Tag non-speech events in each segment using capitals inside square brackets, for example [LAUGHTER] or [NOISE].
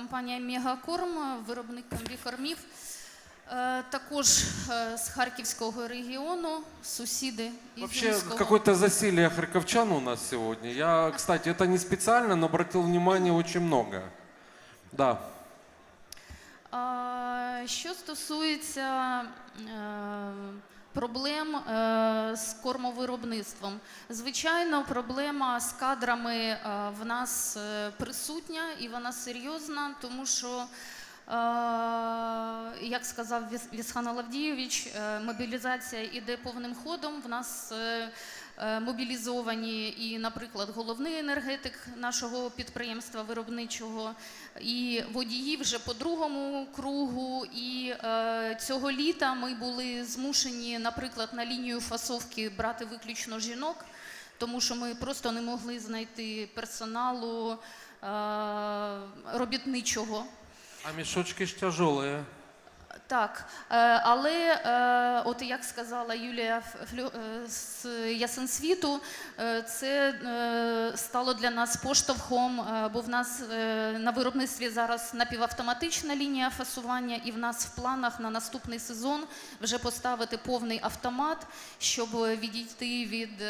компанія Мегакорм, виробник комбікормів. Е, Також е, з Харківського регіону, сусіди Вообще какое-то засилие харьковчан у нас сегодня. Я, кстати, это не специально, но обратил внимание очень много. Да. Що стосується е, проблем е, з кормовиробництвом, звичайно, проблема з кадрами е, в нас е, присутня і вона серйозна, тому що. Як сказав Віс- Вісхан Алавдійович, мобілізація іде повним ходом. В нас мобілізовані і, наприклад, головний енергетик нашого підприємства виробничого, і водії вже по другому кругу. І е, цього літа ми були змушені, наприклад, на лінію фасовки брати виключно жінок, тому що ми просто не могли знайти персоналу е, робітничого. А мішочки ж тяжелые. Так, е, але е, от як сказала Юлія е, з е, це стало для нас поштовхом, бо в нас на виробництві зараз напівавтоматична лінія фасування, і в нас в планах на наступний сезон вже поставити повний автомат, щоб відійти від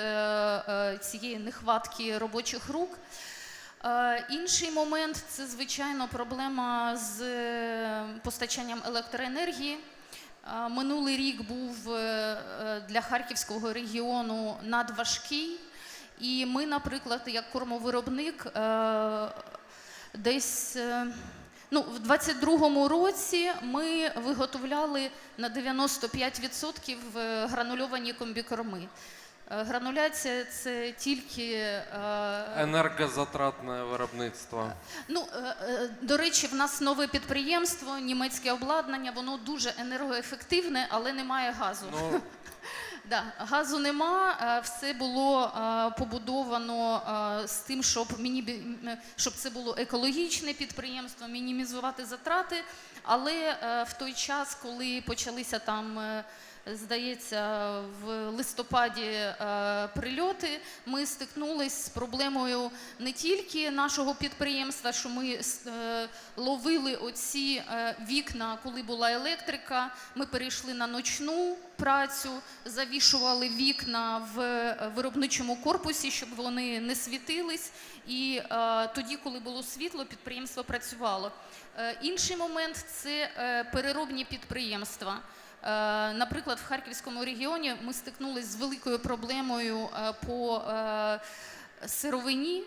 цієї нехватки робочих рук. Е, Інший момент це звичайно проблема з е, постачанням електроенергії. Е, Минулий рік був для харківського регіону надважкий, і ми, наприклад, як кормовиробник, десь. Ну, в 22-му році ми виготовляли на 95% е, гранульовані комбікорми. Е, Грануляція це тільки е, Енергозатратне виробництво. Ну, е, до речі, в нас нове підприємство, німецьке обладнання, воно дуже енергоефективне, але немає газу. Ну, [LAUGHS] Да, газу нема, все було побудовано з тим, щоб, міні... щоб це було екологічне підприємство, мінімізувати затрати. Але в той час, коли почалися там, здається, в листопаді е, прильоти, ми стикнулися з проблемою не тільки нашого підприємства, що ми е, ловили оці е, вікна, коли була електрика. Ми перейшли на ночну працю, завішували вікна в виробничому корпусі, щоб вони не світились. І тоді, коли було світло, підприємство працювало. Інший момент це переробні підприємства. Е, Наприклад, в Харківському регіоні ми стикнулися з великою проблемою е, по е, сировині,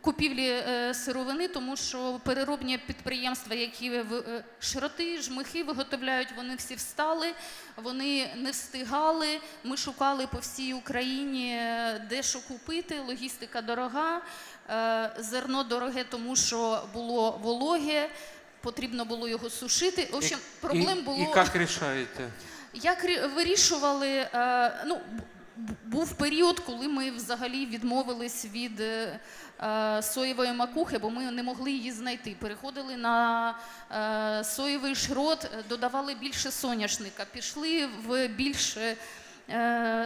купівлі сировини, тому що переробні підприємства, які е, широти, жмихи виготовляють, вони всі встали, вони не встигали. Ми шукали по всій Україні, де що купити. Логістика дорога, зерно дороге, тому що було вологе. Потрібно було його сушити. В общем, проблем було. и как решаете? Як [LAUGHS] вирішували, е, ну, був період, коли ми взагалі відмовились від е, е, соєвої макухи, бо ми не могли її знайти. Переходили на соєвий шрот, додавали більше соняшника, пішли в більш, е,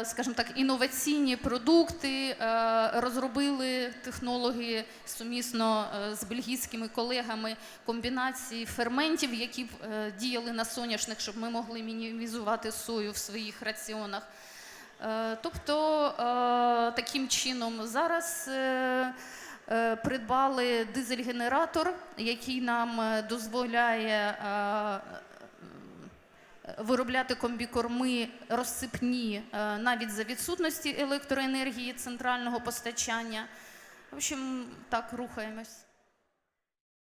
скажімо так, інноваційні продукти, е, розробили технологи сумісно е, з бельгійськими колегами комбінації ферментів, які б е, діяли на соняшник, щоб ми могли мінімізувати сою в своїх раціонах. Е, Тобто е, таким чином зараз е, е, придбали дизель-генератор, який нам е, дозволяє е, виробляти комбікорми розсипні е, навіть за відсутності електроенергії центрального постачання. В общем, так рухаємось.